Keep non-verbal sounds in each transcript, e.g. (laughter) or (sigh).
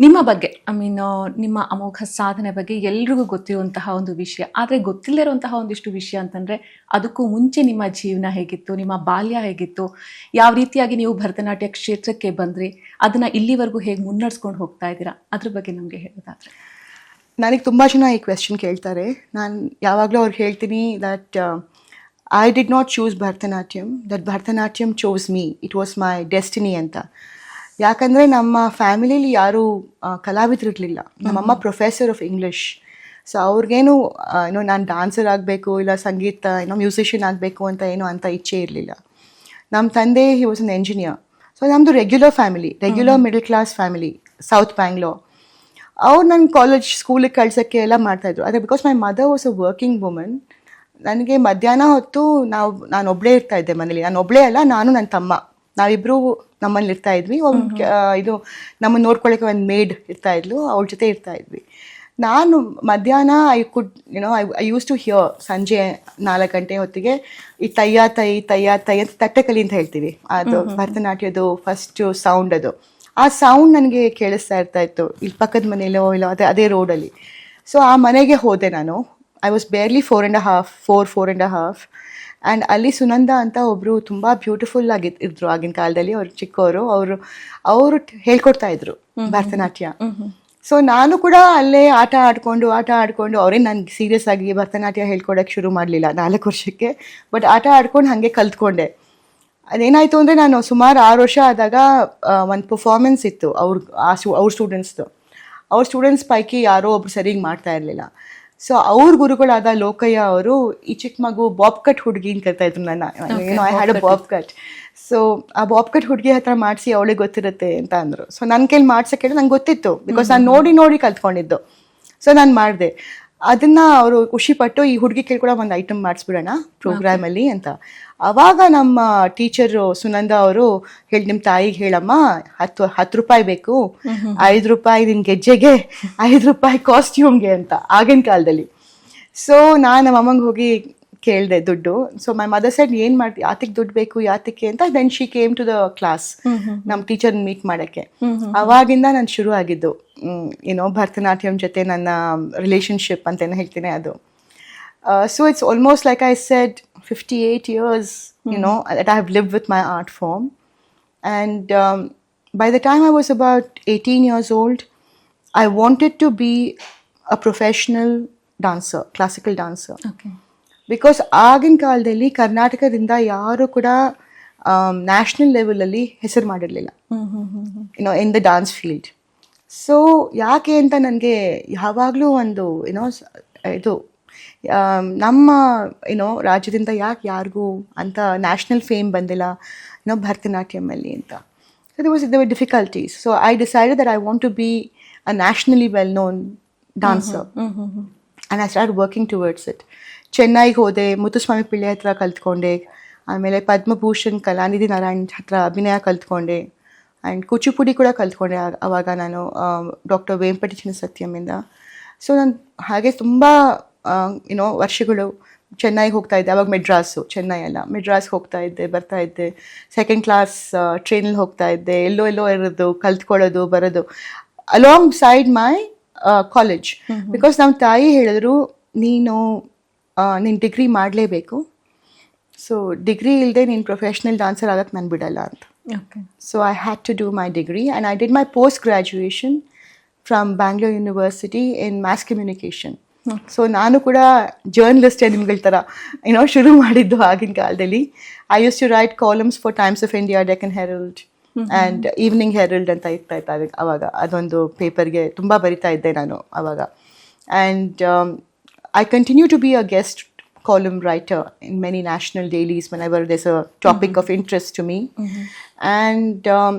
ನಿಮ್ಮ ಬಗ್ಗೆ I mean ನಿಮ್ಮ ಅಮೋಘ ಸಾಧನೆ ಬಗ್ಗೆ ಎಲ್ರಿಗೂ ಗೊತ್ತಿರುವಂತಹ ಒಂದು ವಿಷಯ. ಆದರೆ ಗೊತ್ತಿಲ್ಲದಿರುವಂತಹ ಒಂದಿಷ್ಟು ವಿಷಯ ಅಂತಂದ್ರೆ, ಅದಕ್ಕೂ ಮುಂಚೆ ನಿಮ್ಮ ಜೀವನ ಹೇಗಿತ್ತು, ನಿಮ್ಮ ಬಾಲ್ಯ ಹೇಗಿತ್ತು, ಯಾವ ರೀತಿಯಾಗಿ ನೀವು ಭರತನಾಟ್ಯ ಕ್ಷೇತ್ರಕ್ಕೆ ಬಂದ್ರಿ, ಅದನ್ನ ಇಲ್ಲಿವರೆಗೂ ಹೇಗೆ ಮುನ್ನಡೆಸ್ಕೊಂಡು ಹೋಗ್ತಾ ಇದ್ದೀರಾ, ಅದ್ರ ಬಗ್ಗೆ ನಮಗೆ ಹೇಳೋದಾದರೆ. ನನಗೆ ತುಂಬ ಜನ ಈ ಕ್ವೆಶನ್ ಕೇಳ್ತಾರೆ. ನಾನು ಯಾವಾಗಲೂ ಅವ್ರಿಗೆ ಹೇಳ್ತೀನಿ that I did not choose Bharatanatyam that Bharatanatyam chose me it was my destiny ಅಂತ. ಯಾಕಂದರೆ ನಮ್ಮ ಫ್ಯಾಮಿಲಿಲಿ ಯಾರೂ ಕಲಾವಿದರಿರಲಿಲ್ಲ. ನಮ್ಮಮ್ಮ ಪ್ರೊಫೆಸರ್ ಆಫ್ ಇಂಗ್ಲೀಷ್. ಸೊ ಅವ್ರಿಗೇನು ಏನೋ ನಾನು ಡಾನ್ಸರ್ ಆಗಬೇಕು ಇಲ್ಲ ಸಂಗೀತ ಏನೋ ಮ್ಯೂಸಿಷಿಯನ್ ಆಗಬೇಕು ಅಂತ ಏನೋ ಅಂತ ಇಚ್ಛೆ ಇರಲಿಲ್ಲ. ನಮ್ಮ ತಂದೆ he was an engineer so ನಮ್ಮದು regular family regular middle class family south Bangalore ಅವ್ರು ನನ್ನ ಕಾಲೇಜ್ ಸ್ಕೂಲಿಗೆ ಕಳ್ಸೋಕ್ಕೆ ಎಲ್ಲ ಮಾಡ್ತಾಯಿದ್ರು ಆದರೆ because my mother was a working woman ನನಗೆ ಮಧ್ಯಾಹ್ನ ಹೊತ್ತು ನಾವು ನಾನು ಒಬ್ಬಳೇ ಇರ್ತಾ ಇದ್ದೆ ಮನೇಲಿ. ನಾನು ಒಬ್ಬಳೇ ಅಲ್ಲ ನಾನು ನನ್ನ ತಮ್ಮ. ನಾವಿಬ್ಬರು ನಮ್ಮಲ್ಲಿ ಇರ್ತಾ ಇದ್ವಿ. ಒಂದು ಇದು ನಮ್ಮನ್ನು ನೋಡ್ಕೊಳ್ಳೋಕೆ ಒಂದು ಮೇಡ್ ಇರ್ತಾ ಇದ್ಲು. ಅವಳ ಜೊತೆ ಇರ್ತಾ ಇದ್ವಿ. ನಾನು ಮಧ್ಯಾಹ್ನ I could you know I I used to hear ಸಂಜೆ ನಾಲ್ಕು ಗಂಟೆ ಹೊತ್ತಿಗೆ ಈ ತಯ್ಯ ತೈ ತಯ್ಯ ತೈ ಅಂತ ತಟ್ಟೆಕಲಿ ಅಂತ ಹೇಳ್ತೀವಿ. ಅದು ಭರತನಾಟ್ಯದು ಫಸ್ಟು ಸೌಂಡ್ ಅದು. ಆ ಸೌಂಡ್ ನನಗೆ ಕೇಳಿಸ್ತಾ ಇರ್ತಾ ಇತ್ತು. ಇಲ್ಲಿ ಪಕ್ಕದ ಮನೆಯಲ್ಲೋ ಇಲ್ಲೋ ಅದೇ ಅದೇ ರೋಡಲ್ಲಿ ಸೊ ಆ ಮನೆಗೆ ಹೋದೆ ನಾನು. I was barely four and half four four and half and ಅಲ್ಲಿ ಸುನಂದ ಅಂತ ಒಬ್ಬರು ತುಂಬ ಬ್ಯೂಟಿಫುಲ್ ಆಗಿ ಇದ್ರು ಆಗಿನ ಕಾಲದಲ್ಲಿ ಅವ್ರು ಚಿಕ್ಕವರು ಅವರು ಅವರು ಹೇಳ್ಕೊಡ್ತಾ ಇದ್ರು ಭರತನಾಟ್ಯ. ಸೊ ನಾನು ಕೂಡ ಅಲ್ಲೇ ಆಟ ಆಡ್ಕೊಂಡು ಆಟ ಆಡ್ಕೊಂಡು ಅವರೇ ನನಗೆ ಸೀರಿಯಸ್ ಆಗಿ ಭರತನಾಟ್ಯ ಹೇಳ್ಕೊಡಕ್ಕೆ ಶುರು ಮಾಡಲಿಲ್ಲ ನಾಲ್ಕು ವರ್ಷಕ್ಕೆ. ಬಟ್ ಆಟ ಆಡ್ಕೊಂಡು ಹಾಗೆ ಕಲ್ತ್ಕೊಂಡೆ. ಅದೇನಾಯಿತು ಅಂದರೆ ನಾನು ಸುಮಾರು ಆರು ವರ್ಷ ಆದಾಗ ಒಂದು ಪರ್ಫಾರ್ಮೆನ್ಸ್ ಇತ್ತು ಅವ್ರ ಆ ಸ್ಟೂ ಅವ್ರ ಸ್ಟೂಡೆಂಟ್ಸ್ದು ಅವ್ರ ಸ್ಟೂಡೆಂಟ್ಸ್ ಪೈಕಿ ಯಾರೋ ಒಬ್ರು ಸರಿಯಾಗಿ ಮಾಡ್ತಾ ಇರಲಿಲ್ಲ. ಸೊ ಅವ್ರ ಗುರುಗಳಾದ ಲೋಕಯ್ಯ ಅವರು ಈ ಚಿಕ್ಕ ಮಗು ಬಾಬ್ ಕಟ್ ಹುಡುಗಿ ಅಂತ ಕರ್ತಾ ಇದ್ರು ನನ್ನ. ಏನೋ I had a bob cut so ಆ ಬಾಬ್ ಕಟ್ ಹುಡುಗಿ ಹತ್ರ ಮಾಡಿಸಿ ಅವಳಿಗೆ ಗೊತ್ತಿರುತ್ತೆ ಅಂತ ಅಂದರು. ಸೊ ನನ್ನ ಕೈಲಿ ಮಾಡ್ಸಕ್ಕೆ ಹೇಳಿ ನಂಗೆ ಗೊತ್ತಿತ್ತು. ಬಿಕಾಸ್ ನಾನು ನೋಡಿ ನೋಡಿ ಕಲ್ತ್ಕೊಂಡಿದ್ದು. ಸೊ ನಾನು ಮಾಡಿದೆ. ಅದನ್ನ ಅವರು ಖುಷಿಪಟ್ಟು ಈ ಹುಡುಗಿ ಕೂಡ ಒಂದು ಐಟಮ್ ಮಾಡಿಸ್ಬಿಡೋಣ ಪ್ರೋಗ್ರಾಮಲ್ಲಿ ಅಂತ. ಅವಾಗ ನಮ್ಮ ಟೀಚರ್ ಸುನಂದ ಅವರು ಹೇಳಿ ನಿಮ್ಮ ತಾಯಿಗೆ ಹೇಳಮ್ಮ ಹತ್ತು ಹತ್ತು ರೂಪಾಯಿ ಬೇಕು. ಐದು ರೂಪಾಯಿ ನಿನ್ ಗೆಜ್ಜೆಗೆ ಐದು ರೂಪಾಯಿ ಕಾಸ್ಟ್ಯೂಮ್ಗೆ ಅಂತ ಆಗಿನ ಕಾಲದಲ್ಲಿ. ಸೊ ನಾನು ನಮ್ಮ ಅಮ್ಮಂಗೆ ಹೋಗಿ ಕೇಳಿದೆ ದುಡ್ಡು. ಸೊ ಮೈ ಮದರ್ ಸೈಡ್ ಏನು ಮಾಡಿ ಯಾತಿಗೆ ದುಡ್ಡು ಬೇಕು ಯಾತಕ್ಕೆ? ಅಂತ then she came to the class ನಮ್ಮ ಟೀಚರ್ ಮೀಟ್ ಮಾಡೋಕ್ಕೆ. ಅವಾಗಿಂದ ನಾನು ಶುರು ಆಗಿದ್ದು. ಏನೋ ಭರತನಾಟ್ಯಂ ಜೊತೆ ನನ್ನ ರಿಲೇಶನ್ಶಿಪ್ ಅಂತೇನು ಹೇಳ್ತೀನಿ ಅದು. So it's almost like I said fifty eight years you know that I have live with my art form and by the time I was about 18 years old, I wanted to be a professional dancer, classical dancer. Okay because ಆಗಿನ ಕಾಲದಲ್ಲಿ ಕರ್ನಾಟಕದಿಂದ ಯಾರು ಕೂಡ national ಲೆವೆಲಲ್ಲಿ ಹೆಸರು ಮಾಡಿರಲಿಲ್ಲ. You know in the dance field so ಯಾಕೆ ಅಂತ ನನಗೆ ಯಾವಾಗಲೂ ಒಂದು ಏನೋ ಇದು ಆಮ್, ನಮ್ಮ ಏನೋ ರಾಜ್ಯದಿಂದ ಯಾಕೆ ಯಾರಿಗೂ ಅಂತ ನ್ಯಾಷನಲ್ ಫೇಮ್ ಬಂದಿಲ್ಲ ಏನೋ ಭರತನಾಟ್ಯಮಲ್ಲಿ ಅಂತ. So there was the difficulties so I decided that I want to be a nationally well known dancer and I start working towards it ಚೆನ್ನೈಗೆ ಹೋದೆ ಮುತ್ತುಸ್ವಾಮಿ ಪಿಳ್ಳೆ ಹತ್ರ ಕಲ್ತ್ಕೊಂಡೆ. ಆಮೇಲೆ ಪದ್ಮಭೂಷಣ್ ಕಲಾನಿಧಿ ನಾರಾಯಣ್ ಹತ್ರ ಅಭಿನಯ ಕಲ್ತ್ಕೊಂಡೆ. ಆ್ಯಂಡ್ ಕೂಚಿಪುಡಿ ಕೂಡ ಕಲ್ತ್ಕೊಂಡೆ ಆವಾಗ ನಾನು ಡಾಕ್ಟರ್ ವೇಂಪಟಿ ಚಿನ್ನ ಸತ್ಯಮಿಂದ ಸೊ ನಾನು ಹಾಗೆ ತುಂಬ ಏನೋ ವರ್ಷಗಳು ಚೆನ್ನೈಗೆ ಹೋಗ್ತಾ ಇದ್ದೆ. ಅವಾಗ ಮೆಡ್ರಾಸು ಚೆನ್ನೈ ಅಲ್ಲ. ಮೆಡ್ರಾಸ್ಗೆ ಹೋಗ್ತಾ ಇದ್ದೆ ಬರ್ತಾ ಇದ್ದೆ. ಸೆಕೆಂಡ್ ಕ್ಲಾಸ್ ಟ್ರೈನಲ್ಲಿ ಹೋಗ್ತಾ ಇದ್ದೆ. ಎಲ್ಲೋ ಎಲ್ಲೋ ಇರೋದು ಕಲ್ತ್ಕೊಳ್ಳೋದು ಬರೋದು. Alongside my college because ನಮ್ಮ ತಾಯಿ ಹೇಳಿದ್ರು ನೀನು ನೀನು ಡಿಗ್ರಿ ಮಾಡಲೇಬೇಕು. ಸೊ ಡಿಗ್ರಿ ಇಲ್ಲದೆ ನೀನು ಪ್ರೊಫೆಷ್ನಲ್ ಡಾನ್ಸರ್ ಆಗಕ್ಕೆ ನಾನು ಬಿಡಲ್ಲ ಅಂತ. Okay so I had to do my degree and I did my post graduation from Bangalore university in mass communication so ನಾನು ಕೂಡ ಜರ್ನಲಿಸ್ಟೇ ನಿಮ್ಗಳ ಥರ ಏನೋ ಶುರು ಮಾಡಿದ್ದು ಆಗಿನ ಕಾಲದಲ್ಲಿ. I used to write columns for Times of India Deccan Herald and Evening Herald ಅಂತ ಇರ್ತಾ ಇತ್ತು ಅವಾಗ. ಅದೊಂದು ಪೇಪರ್ಗೆ ತುಂಬ ಬರಿತಾ ಇದ್ದೆ ನಾನು ಅವಾಗ. And I continue to be a guest column writer in many national dailies whenever there's a topic of interest to me. And um,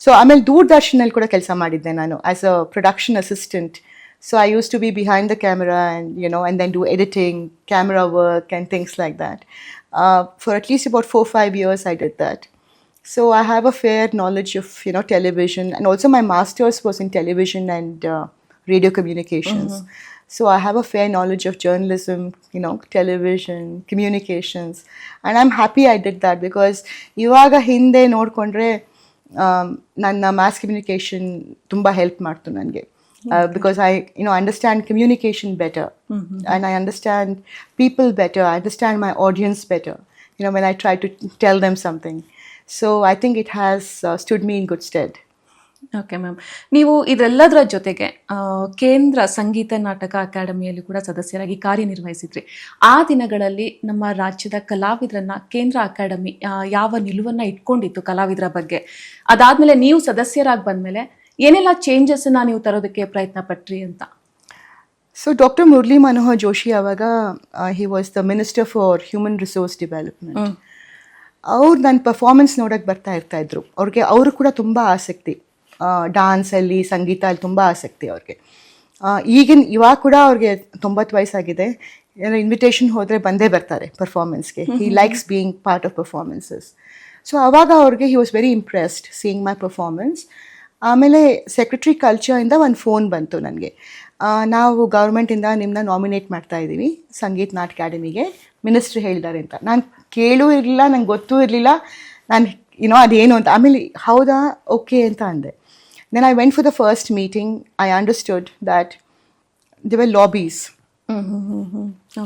so ಆಮೇಲೆ ದೂರದರ್ಶನಲ್ಲಿ ಕೂಡ ಕೆಲಸ ಮಾಡಿದ್ದೆ ನಾನು as a production assistant so I used to be behind the camera and you know and then do editing camera work and things like that for at least about four five years I did that So I have a fair knowledge of you know television, and also my master's was in television and uh, radio communications. So I have a fair knowledge of journalism, you know, television, communications, and I'm happy I did that because ಇವಾಗ ಹಿಂದೆ ನೋಡ್ಕೊಂಡ್ರೆ ನನ್ನ mass communication ತುಂಬ help ಮಾಡ್ತು ನನಗೆ. Because I you know understand communication better and I understand people better I understand my audience better you know when I try to tell them something so I think it has stood me in good stead okay ma'am ನೀವು ಇದೆಲ್ಲದರ ಜೊತೆಗೆ ಕೇಂದ್ರ ಸಂಗೀತ ನಾಟಕ ಅಕಾಡೆಮಿಯಲ್ಲಿ ಕೂಡ ಸದಸ್ಯರಾಗಿ ಕಾರ್ಯನಿರ್ವಹಿಸಿದ್ರಿ. ಆ ದಿನಗಳಲ್ಲಿ ನಮ್ಮ ರಾಜ್ಯದ ಕಲಾವಿದರನ್ನ ಕೇಂದ್ರ ಅಕಾಡೆಮಿ ಯಾವ ನಿಲುವನ್ನ ಇಟ್ಕೊಂಡಿತ್ತು ಕಲಾವಿದರ ಬಗ್ಗೆ. ಅದಾದ್ಮೇಲೆ ನೀವು ಸದಸ್ಯರಾಗಿ ಬಂದ್ಮೇಲೆ ಏನೆಲ್ಲ ಚೇಂಜಸ್ ನೀವು ತರೋದಕ್ಕೆ ಪ್ರಯತ್ನ ಪಟ್ರಿ ಅಂತ? ಸೊ ಡಾಕ್ಟರ್ ಮುರಳಿ ಮನೋಹರ್ ಜೋಶಿ ಅವಾಗ he was the minister for human resource development ಅವ್ರು ನನ್ನ ಪರ್ಫಾರ್ಮೆನ್ಸ್ ನೋಡೋಕ್ಕೆ ಬರ್ತಾ ಇರ್ತಾ ಇದ್ರು. ಅವ್ರಿಗೆ ಅವರು ಕೂಡ ತುಂಬ ಆಸಕ್ತಿ. ಡಾನ್ಸಲ್ಲಿ ಸಂಗೀತ ಅಲ್ಲಿ ತುಂಬ ಆಸಕ್ತಿ ಅವ್ರಿಗೆ. ಈಗಿನ ಇವಾಗ ಕೂಡ ಅವ್ರಿಗೆ ತೊಂಬತ್ತು ವಯಸ್ಸಾಗಿದೆ. ಏನೋ ಇನ್ವಿಟೇಷನ್ ಹೋದರೆ ಬಂದೇ ಬರ್ತಾರೆ ಪರ್ಫಾರ್ಮೆನ್ಸ್ಗೆ he likes being part of performances so ಅವಾಗ ಅವ್ರಿಗೆ he was very impressed seeing my performance ಆಮೇಲೆ ಸೆಕ್ರೆಟ್ರಿ ಕಲ್ಚರಿಂದ ಒಂದು ಫೋನ್ ಬಂತು ನನಗೆ. ನಾವು ಗೌರ್ಮೆಂಟಿಂದ ನಿಮ್ಮನ್ನ ನಾಮಿನೇಟ್ ಮಾಡ್ತಾ ಇದ್ದೀವಿ ಸಂಗೀತ್ ನಾಟ್ ಅಕಾಡೆಮಿಗೆ ಮಿನಿಸ್ಟ್ರಿ ಹೇಳಿದ್ದಾರೆ ಅಂತ. ನಾನು ಕೇಳೂ ಇರಲಿಲ್ಲ ನಂಗೆ ಗೊತ್ತೂ ಇರಲಿಲ್ಲ. ನಾನು ಏನೋ ಅದೇನು ಅಂತ. ಆಮೇಲೆ ಹೌದಾ ಓಕೆ ಅಂತ ಅಂದೆ. Then I went for the first meeting I understood that there were lobbies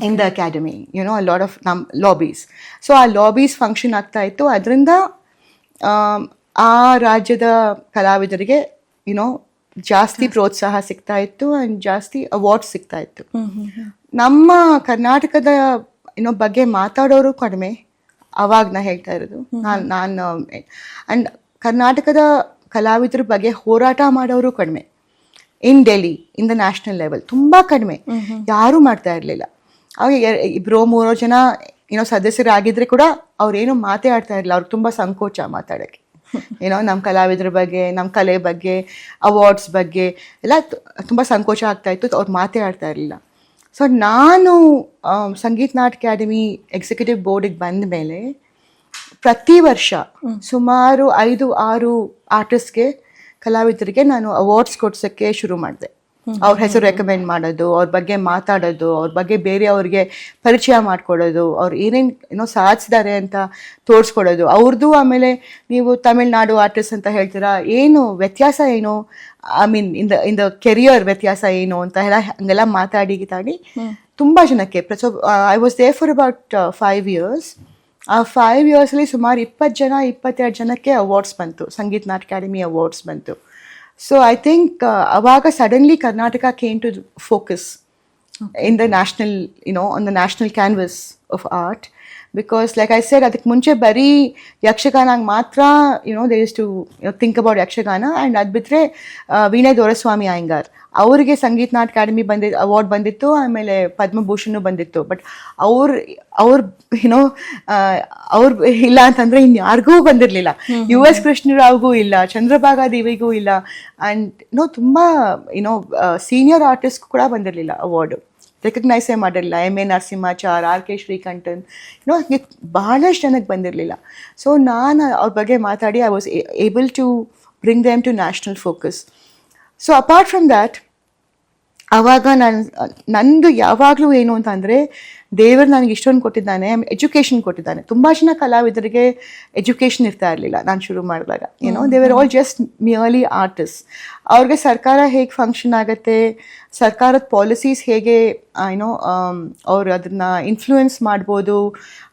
in the academy you know a lot of um lobbies so ಆ ಲಾಬೀಸ್ ಫಂಕ್ಷನ್ ಆಗ್ತಾ ಇತ್ತು. ಅದರಿಂದ ಆ ರಾಜ್ಯದ ಕಲಾವಿದರಿಗೆ ಯುನೋ ಜಾಸ್ತಿ ಪ್ರೋತ್ಸಾಹ ಸಿಗ್ತಾ ಇತ್ತು ಆ್ಯಂಡ್ ಜಾಸ್ತಿ ಅವಾರ್ಡ್ ಸಿಗ್ತಾ ಇತ್ತು. ನಮ್ಮ ಕರ್ನಾಟಕದ ಏನೋ ಬಗ್ಗೆ ಮಾತಾಡೋರು ಕಡಿಮೆ. ಅವಾಗ ನಾ ಹೇಳ್ತಾ ಇರೋದು. ನಾನು ನಾನು ಆ್ಯಂಡ್ ಕರ್ನಾಟಕದ ಕಲಾವಿದರ ಬಗ್ಗೆ ಹೋರಾಟ ಮಾಡೋರು ಕಡಿಮೆ. In Delhi in the national level ತುಂಬ ಕಡಿಮೆ. ಯಾರೂ ಮಾಡ್ತಾ ಇರಲಿಲ್ಲ. ಅವಾಗ ಇಬ್ಬರೋ ಮೂರೋ ಜನ ಏನೋ ಸದಸ್ಯರಾಗಿದ್ರೆ ಕೂಡ ಅವ್ರೇನು ಮಾತೇ ಆಡ್ತಾ ಇರಲಿಲ್ಲ. ಅವ್ರಿಗೆ ತುಂಬ ಸಂಕೋಚ ಮಾತಾಡೋಕ್ಕೆ. (laughs) ಏನೋ ನಮ್ಮ ಕಲಾವಿದರ ಬಗ್ಗೆ ನಮ್ಮ ಕಲೆ ಬಗ್ಗೆ ಅವಾರ್ಡ್ಸ್ ಬಗ್ಗೆ ಎಲ್ಲ ತುಂಬ ಸಂಕೋಚ ಆಗ್ತಾ ಇತ್ತು. ಅವ್ರು ಮಾತೇ ಆಡ್ತಾ ಇರಲಿಲ್ಲ. ಸೊ ನಾನು ಸಂಗೀತ ಸಂಗೀತ್ ನಾಟ್ ಅಕಾಡೆಮಿ ಎಕ್ಸಿಕ್ಯೂಟಿವ್ ಬೋರ್ಡಿಗೆ ಬಂದ ಮೇಲೆ ಪ್ರತಿ ವರ್ಷ ಸುಮಾರು ಐದು ಆರು ಆರ್ಟಿಸ್ಟ್ಗೆ ಕಲಾವಿದರಿಗೆ ನಾನು ಅವಾರ್ಡ್ಸ್ ಕೊಡ್ಸೋಕ್ಕೆ ಶುರು ಮಾಡಿದೆ. ಅವ್ರ ಹೆಸರು ರೆಕಮೆಂಡ್ ಮಾಡೋದು ಅವ್ರ ಬಗ್ಗೆ ಮಾತಾಡೋದು ಅವ್ರ ಬಗ್ಗೆ ಬೇರೆ ಅವ್ರಿಗೆ ಪರಿಚಯ ಮಾಡಿಕೊಡೋದು ಅವ್ರು ಏನೇನು ಏನೋ ಸಾಧಿಸಿದ್ದಾರೆ ಅಂತ ತೋರಿಸ್ಕೊಡೋದು. ಅವ್ರದ್ದು ಆಮೇಲೆ ನೀವು ತಮಿಳ್ನಾಡು ಆರ್ಟಿಸ್ಟ್ ಅಂತ ಹೇಳ್ತೀರಾ ಏನು ವ್ಯತ್ಯಾಸ ಏನು? I mean in the in the career ವ್ಯತ್ಯಾಸ ಏನು ಅಂತ ಎಲ್ಲ ಹಂಗೆಲ್ಲ ಮಾತಾಡಿ ಗೀತಾಡಿ ತುಂಬ ಜನಕ್ಕೆ ಪ್ರಚೋ I was there for about five years ಆ ಫೈವ್ ಇಯರ್ಸಲ್ಲಿ ಸುಮಾರು ಇಪ್ಪತ್ತು ಜನ ಇಪ್ಪತ್ತೆರಡು ಜನಕ್ಕೆ ಅವಾರ್ಡ್ಸ್ ಬಂತು. ಸಂಗೀತ ಅಕಾಡೆಮಿ ಅವಾರ್ಡ್ಸ್ ಬಂತು. ಸೊ ಐ ಥಿಂಕ್ ಅವಾಗ suddenly Karnataka came to focus in the national you know on the national canvas of art because like I said ಅದಕ್ಕೆ ಮುಂಚೆ ಬರೀ ಯಕ್ಷಗಾನಾಗ ಮಾತ್ರ you know they is to think about Yakshagana. And ಅದು ಬಿಟ್ಟರೆ ವೀಣೆ ದೊರಸ್ವಾಮಿ ಅಯ್ಯಂಗಾರ್. ಅವರಿಗೆ Sangeeta Natak Akademi ಬಂದಿ ಅವಾರ್ಡ್ ಬಂದಿತ್ತು ಆಮೇಲೆ ಪದ್ಮಭೂಷಣು ಬಂದಿತ್ತು. ಬಟ್ ಅವ್ರ ಅವ್ರ ಏನೋ ಅವ್ರ ಇಲ್ಲ ಅಂತಂದ್ರೆ ಇನ್ಯಾರಿಗೂ ಬಂದಿರಲಿಲ್ಲ. ಯು ಎಸ್ ಕೃಷ್ಣರಾವ್ಗೂ ಇಲ್ಲ ಚಂದ್ರಭಾಗ ದೇವಿಗೂ ಇಲ್ಲ. ಆ್ಯಂಡ್ ಏನೋ ತುಂಬ ಏನೋ ಸೀನಿಯರ್ ಆರ್ಟಿಸ್ಟ್ ಕೂಡ ಬಂದಿರಲಿಲ್ಲ ಅವಾರ್ಡು ರೆಕಗ್ನೈಸೇ ಮಾಡಿರಲಿಲ್ಲ M A Narasimhachar R K Srikantan ಏನೋ ಬಹಳಷ್ಟು ಜನಕ್ಕೆ ಬಂದಿರಲಿಲ್ಲ. ಸೊ ನಾನು ಅವ್ರ ಬಗ್ಗೆ ಮಾತಾಡಿ I was able to bring them to national focus so apart from that ಆವಾಗ ನಾನು ನನ್ನದು ಯಾವಾಗಲೂ ಏನು ಅಂತಂದರೆ ದೇವರು ನನಗೆ ಇಷ್ಟೊಂದು ಕೊಟ್ಟಿದ್ದಾನೆ ಎಜುಕೇಷನ್ ಕೊಟ್ಟಿದ್ದಾನೆ. ತುಂಬ ಜನ ಕಲಾವಿದರಿಗೆ ಎಜುಕೇಷನ್ ಇರ್ತಾ ಇರಲಿಲ್ಲ ನಾನು ಶುರು ಮಾಡಿದಾಗ. ಏನೋ ದೇವರ್ ಆಲ್ ಜಸ್ಟ್ ಮಿಯರ್ಲಿ ಆರ್ಟಿಸ್ಟ್ ಅವ್ರಿಗೆ ಸರ್ಕಾರ ಹೇಗೆ ಫಂಕ್ಷನ್ ಆಗುತ್ತೆ, ಸರ್ಕಾರದ ಪಾಲಿಸೀಸ್ ಹೇಗೆ ಏನೋ ಅವ್ರು ಅದನ್ನ ಇನ್ಫ್ಲೂಯೆನ್ಸ್ ಮಾಡ್ಬೋದು,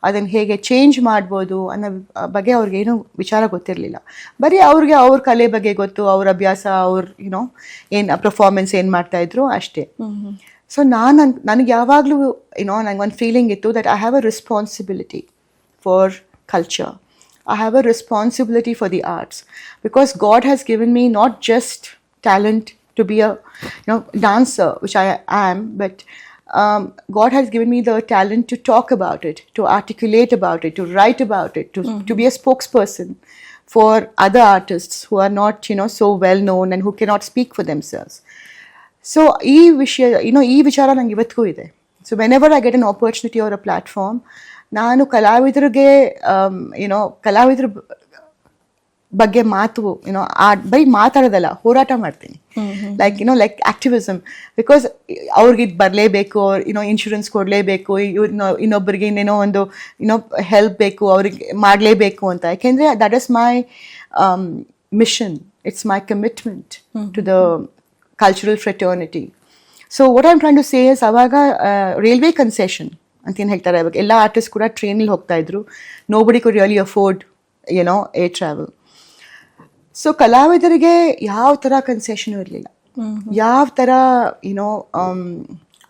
ಅದನ್ನು ಹೇಗೆ ಚೇಂಜ್ ಮಾಡ್ಬೋದು ಅನ್ನೋ ಬಗ್ಗೆ ಅವ್ರಿಗೇನು ವಿಚಾರ ಗೊತ್ತಿರಲಿಲ್ಲ. ಬರೀ ಅವ್ರಿಗೆ ಅವ್ರ ಕಲೆ ಬಗ್ಗೆ ಗೊತ್ತು, ಅವ್ರ ಅಭ್ಯಾಸ, ಅವ್ರ ಏನೋ ಏನು ಪರ್ಫಾರ್ಮೆನ್ಸ್ ಏನು ಮಾಡ್ತಾಯಿದ್ರು ಅಷ್ಟೇ. ಸೊ ನಾನು ನನಗೆ ಯಾವಾಗಲೂ ಏನೋ ನಂಗೆ ಒಂದು ಫೀಲಿಂಗ್ ಇತ್ತು that I have a responsibility for culture I have a responsibility for the arts because God has given me not just talent to be a you know dancer, which I am, but um, God has given me the talent to talk about it, to articulate about it, to write about it, to, to be a spokesperson for other artists who are not you know so well known and who cannot speak for themselves. so ಈ ವಿಷಯ ಇನ್ನೋ ಈ ವಿಚಾರ ನಂಗೆ ಇವತ್ತಿಗೂ ಇದೆ. So whenever I get an opportunity or a platform ನಾನು ಕಲಾವಿದರಿಗೆ ಏನೋ ಕಲಾವಿದ್ರ ಬ- ಬಗ್ಗೆ ಮಾತು ಏನೋ ಆ ಬೈ ಮಾತಾಡೋದಲ್ಲ ಹೋರಾಟ ಮಾಡ್ತೀನಿ. Like you know like activism because ಅವ್ರಿಗೆ ಇದು ಬರಲೇಬೇಕು ಅವ್ರು ಏನೋ ಇನ್ಶೂರೆನ್ಸ್ ಕೊಡಲೇಬೇಕು ಇವ್ರನ್ನ ಇನ್ನೊಬ್ಬರಿಗೆ ಇನ್ನೇನೋ ಒಂದು ಇನ್ನೋ ಹೆಲ್ಪ್ ಬೇಕು ಅವ್ರಿಗೆ ಮಾಡಲೇಬೇಕು ಅಂತ. ಯಾಕೆಂದರೆ that is my mission it's my commitment to the cultural fraternity. So what I'm trying to say is ಅವಾಗ ರೈಲ್ವೆ ಕನ್ಸೆಷನ್ ಅಂತ ಏನು ಹೇಳ್ತಾರೆ ಅವಾಗ. ಎಲ್ಲ ಆರ್ಟಿಸ್ಟ್ ಕೂಡ ಟ್ರೈನಲ್ಲಿ ಹೋಗ್ತಾ ಇದ್ರು. Nobody could really afford ಏನೋ ಏರ್ ಟ್ರಾವೆಲ್ ಸೊ ಕಲಾವಿದರಿಗೆ ಯಾವ ಥರ ಕನ್ಸೆಷನು ಇರಲಿಲ್ಲ. ಯಾವ ಥರ ಏನೋ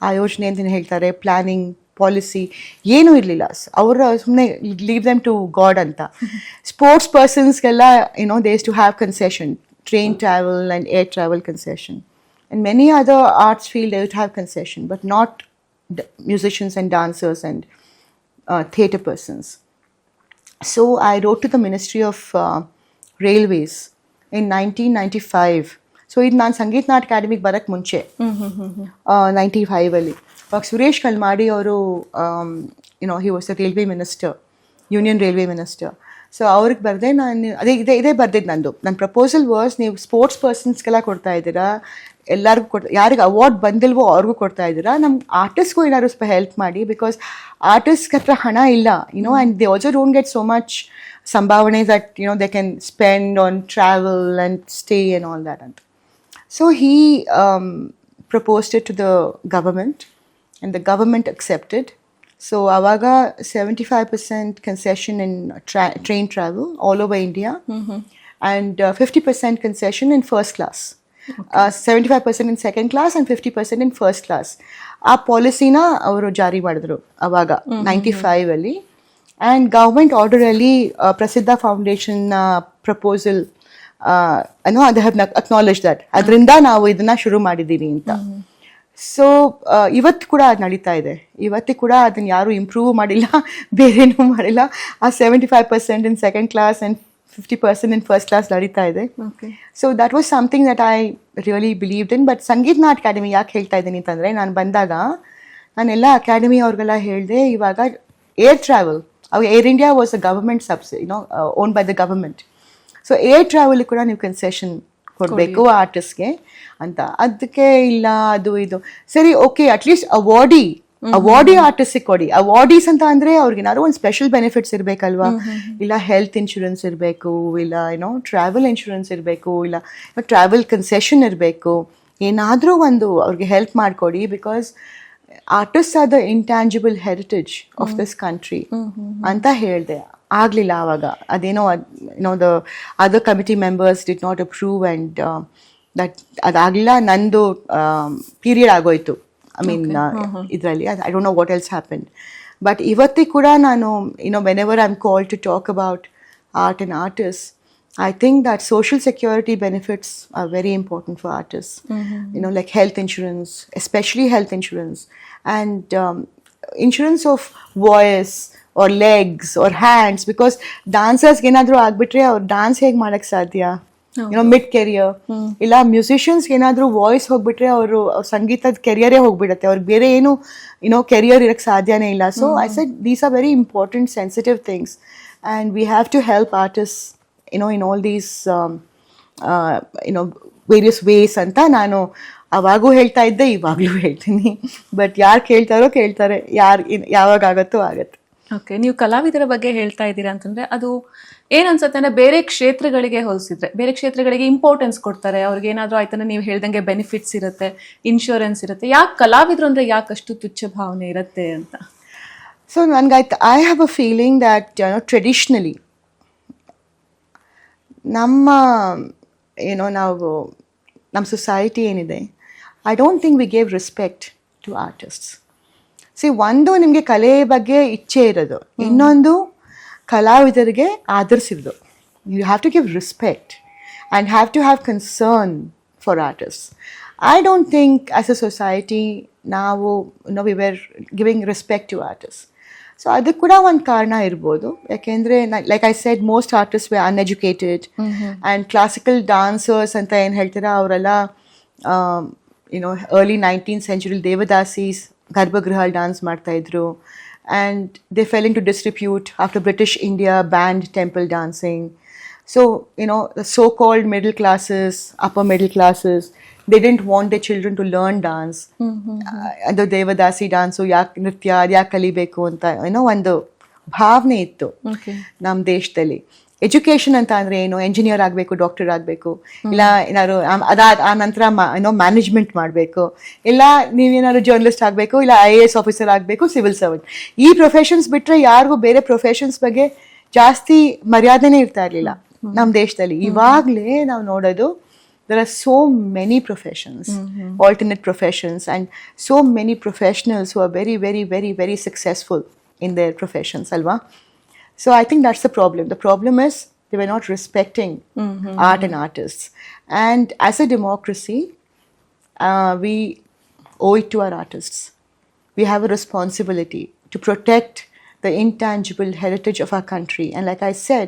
ಆ ಯೋಜನೆ ಅಂತ ಹೇಳ್ತಾರೆ ಪ್ಲ್ಯಾನಿಂಗ್ ಪಾಲಿಸಿ ಏನೂ ಇರಲಿಲ್ಲ. ಅವರ ಸುಮ್ಮನೆ ಲೀವ್ ದೆಮ್ ಟು ಗಾಡ್ ಅಂತ. Sports ಪರ್ಸನ್ಸ್ಗೆಲ್ಲ you know does to have concession train travel and air travel concession and many other arts field they would have concession but not d- musicians and dancers and uh, theatre persons so i wrote to the ministry of uh, railways in 1995 so ಇದು ನಾನು ಸಂಗೀತ ನಾಟಕ ಅಕಾಡೆಮಿಗೆ ಬರೋಕ್ಕೆ ಮುಂಚೆ ninety ಫೈವಲ್ಲಿ ಅವಾಗ ಸುರೇಶ್ ಕಲ್ಮಾಡಿ ಅವರು you know he was the railway minister union railway minister so ಅವ್ರಿಗೆ ಬರದೆ ನಾನು ಅದೇ ಇದೇ ಇದೇ ಬರ್ದಿದ್ದು ನಂದು. ನನ್ನ ಪ್ರಪೋಸಲ್ ವರ್ಸ್ ನೀವು ಸ್ಪೋರ್ಟ್ಸ್ ಪರ್ಸನ್ಸ್ಗೆಲ್ಲ ಕೊಡ್ತಾ ಇದ್ದೀರಾ ಎಲ್ಲರಿಗೂ ಕೊಡ್ ಯಾರಿಗೆ ಅವಾರ್ಡ್ ಬಂದಿಲ್ವೋ ಅವ್ರಿಗೂ ಕೊಡ್ತಾ ಇದ್ದೀರಾ ನಮ್ಮ ಆರ್ಟಿಸ್ಟ್ಗೂ ಏನಾದ್ರು ಸ್ವಲ್ಪ ಹೆಲ್ಪ್ ಮಾಡಿ ಬಿಕಾಸ್ ಆರ್ಟಿಸ್ಟ್ ಹತ್ರ ಹಣ ಇಲ್ಲ you know and they also don't get so much ಸಂಭಾವನೆ that you know they can spend on travel and stay and all that ಅಂತ. So he So to the government and the government government, so ಅವಾಗ seventy five percent concession in train travel all over India and fifty percent concession in first class seventy five percent in second class and fifty percent in first class ಆ ಪಾಲಿಸಿನ ಅವರು ಜಾರಿ ಮಾಡಿದ್ರು ಅವಾಗ ninety ಫೈವಲ್ಲಿ and government ಆರ್ಡರಲ್ಲಿ ಪ್ರಸಿದ್ಧ ಫೌಂಡೇಶನ್ನ ಪ್ರಪೋಸಲ್ ಅನ್ನೋ ಅದು ಹ್ಯಾವ್ ಅಕ್ನಾಲೇಜ್ ದಟ್ ಅದರಿಂದ ನಾವು ಇದನ್ನ ಶುರು ಮಾಡಿದೀವಿ ಅಂತ. Mm-hmm. ಸೊ ಇವತ್ತು ಕೂಡ ಅದು ನಡೀತಾ ಇದೆ. ಇವತ್ತೇ ಕೂಡ ಅದನ್ನು ಯಾರೂ ಇಂಪ್ರೂವ್ ಮಾಡಿಲ್ಲ ಬೇರೇನೂ ಮಾಡಿಲ್ಲ. ಆ seventy five percent in second class and fifty percent in first class ನಡೀತಾ ಇದೆ. Okay so that was something that I really believed in but Sangeet Natak Akademi ಯಾಕೆ ಹೇಳ್ತಾ ಇದ್ದೀನಿ ಅಂತಂದರೆ ನಾನು ಬಂದಾಗ ನಾನೆಲ್ಲ ಅಕಾಡೆಮಿ ಅವ್ರಿಗೆಲ್ಲ ಹೇಳಿದೆ ಇವಾಗ ಏರ್ ಟ್ರಾವೆಲ್ ಅವಾಗ Air India was a government you know owned by the government so air travel ಕೂಡ ನೀವು ಕನ್ಸೆಷನ್ ಕೊಡಬೇಕು ಆರ್ಟಿಸ್ಟ್ಗೆ ಅಂತ. ಅದಕ್ಕೆ ಇಲ್ಲ ಅದು ಇದು. ಸರಿ okay at least awardee awardee ಆರ್ಟಿಸ್ಟಿಗೆ ಕೊಡಿ. ಅವಾರ್ಡೀಸ್ ಅಂತ ಅಂದ್ರೆ ಅವ್ರಿಗೆ ಏನಾದ್ರು ಒಂದು ಸ್ಪೆಷಲ್ ಬೆನಿಫಿಟ್ಸ್ ಇರಬೇಕಲ್ವಾ? ಇಲ್ಲ ಹೆಲ್ತ್ ಇನ್ಶೂರೆನ್ಸ್ ಇರಬೇಕು ಇಲ್ಲ ಏನೋ ಟ್ರಾವೆಲ್ ಇನ್ಶೂರೆನ್ಸ್ ಇರಬೇಕು ಇಲ್ಲ ಟ್ರಾವೆಲ್ ಕನ್ಸೆಷನ್ ಇರಬೇಕು. ಏನಾದರೂ ಒಂದು ಅವ್ರಿಗೆ ಹೆಲ್ಪ್ ಮಾಡಿಕೊಡಿ because artist are the intangible heritage of this country ಅಂತ ಹೇಳಿದೆ. ಆಗಲಿಲ್ಲ ಆವಾಗ ಅದೇನೋ ಏನೋ the other committee members did not approve and that ಅದಾಗಲಿಲ್ಲ ನಂದು ಪೀರಿಯಡ್ ಆಗೋಯ್ತು ಐ ಮೀನ್ ಇದರಲ್ಲಿ I don't know what else happen but ಇವತ್ತಿಗೆ ಕೂಡ ನಾನು you know when I am call to talk about art and artists, I think that social security benefits are very important for artists. You know, like health insurance, especially health insurance, and um, insurance of voice or legs or hands because ಡಾನ್ಸರ್ಸ್ಗೆ ಏನಾದರೂ ಆಗಿಬಿಟ್ರೆ ಅವ್ರು dance ಹೇಗೆ ಮಾಡಕ್ ಸಾಧ್ಯ? ಏನೋ mid career ಇಲ್ಲ musicians ಏನಾದರೂ voice ಹೋಗ್ಬಿಟ್ರೆ ಅವರು ಸಂಗೀತದ ಕೆರಿಯರೇ ಹೋಗ್ಬಿಡುತ್ತೆ. ಅವ್ರಿಗೆ ಬೇರೆ ಏನು ಏನೋ ಕೆರಿಯರ್ ಇರಕ್ಕೆ ಸಾಧ್ಯನೇ ಇಲ್ಲ. So I set these are very important sensitive things and we have to help artist you know in all these you know various you know various ways ಅಂತ ನಾನು ಅವಾಗೂ ಹೇಳ್ತಾ ಇದ್ದೆ ಇವಾಗಲೂ ಹೇಳ್ತೀನಿ. ಬಟ್ ಯಾರು ಕೇಳ್ತಾರೋ ಕೇಳ್ತಾರೆ ಯಾರು ಯಾವಾಗ ಆಗತ್ತೋ ಆಗತ್ತೆ. ಓಕೆ ನೀವು ಕಲಾವಿದರ ಬಗ್ಗೆ ಹೇಳ್ತಾ ಇದ್ದೀರಾ ಅಂತಂದ್ರೆ ಅದು ಏನ್ ಅನ್ಸುತ್ತೆ ಅಂದ್ರೆ ಬೇರೆ ಕ್ಷೇತ್ರಗಳಿಗೆ ಹೋಲಿಸಿದ್ರೆ ಬೇರೆ ಕ್ಷೇತ್ರಗಳಿಗೆ ಇಂಪಾರ್ಟೆನ್ಸ್ ಕೊಡ್ತಾರೆ ಅವ್ರಿಗೆ ಏನಾದರೂ ಆಯ್ತಂದ್ರೆ ನೀವು ಹೇಳ್ದಂಗೆ ಬೆನಿಫಿಟ್ಸ್ ಇರುತ್ತೆ ಇನ್ಶೂರೆನ್ಸ್ ಇರುತ್ತೆ. ಯಾಕೆ ಕಲಾವಿದ್ರು ಅಂದ್ರೆ ಯಾಕೆ ಅಷ್ಟು ತುಚ್ಛ ಭಾವನೆ ಇರುತ್ತೆ ಅಂತ? ಸೊ ನನಗೆ I have a feeling that no traditionally ನಮ್ಮ ಏನೋ ನಾವು ನಮ್ಮ ಸೊಸೈಟಿ ಏನಿದೆ I don't think we gave respect to artists see ಒಂದು ನಿಮಗೆ ಕಲೆ ಬಗ್ಗೆ ಇಚ್ಛೆ ಇರೋದು ಇನ್ನೊಂದು ಕಲಾವಿದರಿಗೆ ಆಧರಿಸಿರೋದು. You have to give respect and have to have concern for artist I don't think as a society ನಾವು no we were giving respect to artist so ಅದಕ್ಕೆ ಕೂಡ ಒಂದು ಕಾರಣ ಇರ್ಬೋದು. ಯಾಕೆಂದರೆ like I said most artist were uneducated and classical dancers ಅಂತ ಏನು ಹೇಳ್ತೀರಾ ಅವರೆಲ್ಲ you know early nineteen century devadasis ಗರ್ಭಗೃಹ dance ಮಾಡ್ತಾಯಿದ್ರು and they fell into disrepute after British India banned temple dancing so you know so called middle classes upper middle classes they classes, want the children to learn dance learn dance. ಅದು devadasi dance ಯಾಕೆ ನೃತ್ಯ ಅದು ಯಾಕೆ ಕಲಿಬೇಕು ಅಂತ ಏನೋ ಒಂದು ಭಾವನೆ ಇತ್ತು ನಮ್ಮ ದೇಶದಲ್ಲಿ. ಎಜುಕೇಶನ್ ಅಂತ ಅಂದ್ರೆ ಏನು? ಎಂಜಿನಿಯರ್ ಆಗಬೇಕು ಡಾಕ್ಟರ್ ಆಗಬೇಕು. ಇಲ್ಲ ಏನಾದ್ರು ಅದಾದ ಆ ನಂತರ ಏನೋ ಮ್ಯಾನೇಜ್ಮೆಂಟ್ ಮಾಡಬೇಕು. ಇಲ್ಲ ನೀವೇನಾದ್ರು ಜರ್ನಲಿಸ್ಟ್ ಆಗಬೇಕು ಇಲ್ಲ ಐ ಎ ಎಸ್ ಆಫೀಸರ್ ಆಗಬೇಕು ಸಿವಿಲ್ ಸರ್ವೆಂಟ್ ಈ ಪ್ರೊಫೆಷನ್ಸ್ ಬಿಟ್ರೆ ಯಾರಿಗೂ ಬೇರೆ ಪ್ರೊಫೆಷನ್ಸ್ ಬಗ್ಗೆ ಜಾಸ್ತಿ ಮರ್ಯಾದೆನೇ ಇರ್ತಾ ಇರಲಿಲ್ಲ. ನಮ್ಮ ದೇಶದಲ್ಲಿ. ಇವಾಗಲೇ ನಾವು ನೋಡೋದು there are so many professions alternate professions and so many professionals who are very very very very successful in their professions alva so i think that's the problem the problem is they were not respecting art and artists and as a democracy uh, we owe it to our artists we have a responsibility to protect the intangible heritage of our country. And like I said,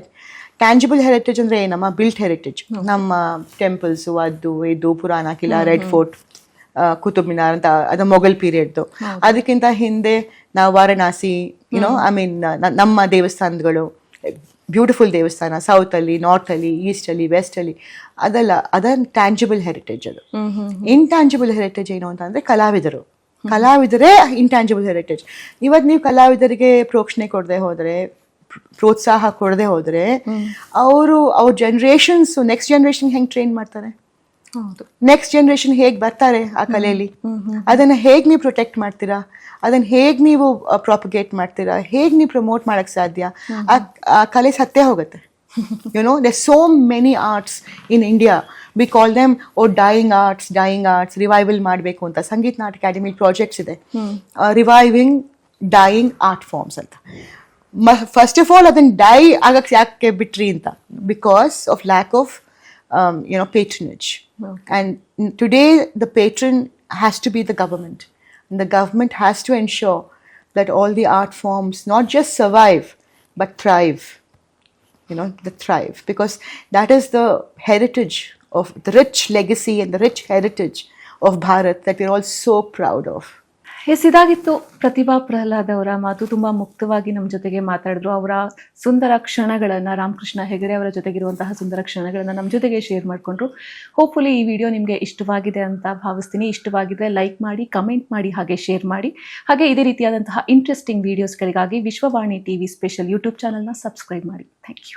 tangible heritage ಅಂದ್ರೆ ನಮ್ಮ built heritage ನಮ್ಮ temples ಅದು ಇದು ಪುರಾಣ ಕಿಲಾ red fort Qutub Minar ಅಂತ ಅದು ಮೊಘಲ್ ಪೀರಿಯಡ್ದು. ಅದಕ್ಕಿಂತ ಹಿಂದೆ ನಾವು ವಾರಣಾಸಿ ಯುನೋ ಐ ಮೀನ್ ನಮ್ಮ ದೇವಸ್ಥಾನಗಳು ಬ್ಯೂಟಿಫುಲ್ ದೇವಸ್ಥಾನ ಸೌತ್ ಅಲ್ಲಿ ನಾರ್ತ್ ಅಲ್ಲಿ ಈಸ್ಟ್ ಅಲ್ಲಿ ವೆಸ್ಟ್ ಅಲ್ಲಿ ಅದೆಲ್ಲ ಅದನ್ನ ಟ್ಯಾಂಜಿಬಲ್ ಹೆರಿಟೇಜ್ ಅದು. ಇಂಟ್ಯಾಂಜಿಬಲ್ ಹೆರಿಟೇಜ್ ಏನು ಅಂತಂದ್ರೆ ಕಲಾವಿದರು. ಕಲಾವಿದರೇ ಇಂಟ್ಯಾಂಜಿಬಲ್ ಹೆರಿಟೇಜ್ ಇವತ್ತು ನೀವು ಕಲಾವಿದರಿಗೆ ಪ್ರೋಕ್ಷಣೆ ಕೊಡದೆ ಹೋದ್ರೆ ಪ್ರ- ಪ್ರೋತ್ಸಾಹ ಕೊಡದೆ ಹೋದ್ರೆ ಅವರು ಅವ್ರ ಜನರೇಷನ್ಸ್ ನೆಕ್ಸ್ಟ್ ಜನರೇಷನ್ ಹೆಂಗ್ ಟ್ರೈನ್ ಮಾಡ್ತಾರೆ? ನೆಕ್ಸ್ಟ್ ಜನರೇಷನ್ ಹೇಗೆ ಬರ್ತಾರೆ ಆ ಕಲೆಯಲ್ಲಿ? ಅದನ್ನ ಹೇಗ್ ನೀವು ಪ್ರೊಟೆಕ್ಟ್ ಮಾಡ್ತೀರಾ? ಅದನ್ನ ಹೇಗ್ ನೀವು ಪ್ರಾಪಗೇಟ್ ಮಾಡ್ತೀರಾ? ಹೇಗ್ ನೀವು ಪ್ರಮೋಟ್ ಮಾಡಕ್ ಸಾಧ್ಯ? ಆ- ಕಲೆ ಸತ್ತೇ ಹೋಗುತ್ತೆ. You know they so many arts in India we call them oh dying arts dying arts revival ಮಾಡಬೇಕು ಅಂತ. ಸಂಗೀತ ನಾಟಕ ಅಕಾಡೆಮಿ ಪ್ರಾಜೆಕ್ಟ್ಸ್ ಇದೆ. ರಿವೈವಿಂಗ್ ಡೈಯಿಂಗ್ ಆರ್ಟ್ ಫಾರ್ಮ್ಸ್ ಅಂತ. ಫಸ್ಟ್ ಆಫ್ ಆಲ್ ಅದನ್ನ ಡೈ ಆಗಕ್ಕೆ ಯಾಕೆ ಬಿಟ್ರಿ ಅಂತ? Because of lack of Um, you know patronage. And today the patron has to be the government. And the government has to ensure that all the art forms not just survive but thrive. You know the thrive. Because that is the heritage of the rich legacy and the rich heritage of bharat that we're all so proud of us, ಇದಾಗಿತ್ತು ಪ್ರತಿಭಾ ಪ್ರಹ್ಲಾದ್ ಅವರ ಮಾತು. ತುಂಬಾ ಮುಕ್ತವಾಗಿ ನಮ್ಮ ಜೊತೆಗೆ ಮಾತಾಡಿದ್ರು. ಅವರ ಸುಂದರ ಕ್ಷಣಗಳನ್ನು ರಾಮಕೃಷ್ಣ ಹೆಗಡೆ ಅವರ ಜೊತೆಗಿರುವಂತಹ ಸುಂದರ ಕ್ಷಣಗಳನ್ನು ನಮ್ಮ ಜೊತೆಗೆ ಶೇರ್ ಮಾಡಿಕೊಂಡ್ರು. ಹೋಪ್ಫುಲಿ ಈ ವಿಡಿಯೋ ನಿಮಗೆ ಇಷ್ಟವಾಗಿದೆ ಅಂತ ಭಾವಿಸ್ತೀನಿ. ಇಷ್ಟವಾಗಿದೆ ಲೈಕ್ ಮಾಡಿ ಕಮೆಂಟ್ ಮಾಡಿ, ಹಾಗೆ ಶೇರ್ ಮಾಡಿ. ಹಾಗೆ ಇದೇ ರೀತಿಯಾದಂತಹ ಇಂಟ್ರೆಸ್ಟಿಂಗ್ ವಿಡಿಯೋಸ್ಗಳಿಗಾಗಿ ವಿಶ್ವವಾಣಿ ಟಿವಿ ಸ್ಪೆಷಲ್ ಯೂಟ್ಯೂಬ್ ಚಾನಲ್ನ ಸಬ್ಸ್ಕ್ರೈಬ್ ಮಾಡಿ. Thank you